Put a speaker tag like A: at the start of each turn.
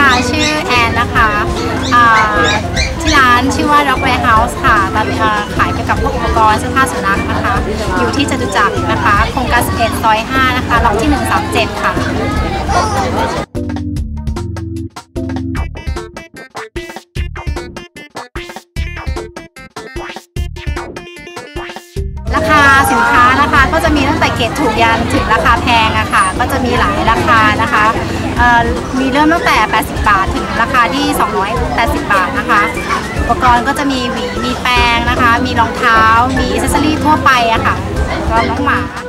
A: ค่ะ ชื่อแอนนะคะที่ร้านชื่อว่า Dog Warehouse ค่ะตอนขายเกี่ยวกับพวกอุปกรณ์เสื้อผ้าสุนัขนะคะ อยู่ที่จตุจักรนะคะ โครงการ11ซอย 5 นะคะ ล็อกที่ 137 ค่ะราคาสินค้านะคะก็จะมีตั้งแต่เกรดถูกยันถึงราคาแพงอะค่ะ ก็จะมีหลายราคานะคะ มีเริ่มตั้งแต่ 80 บาท ถึงราคาที่ 280 บาทนะคะ อุปกรณ์ก็จะมีหวี มีแปรงนะคะ มีรองเท้า มีอิสซอรี่ทั่วไปอะค่ะก็น้องหมาค่ะ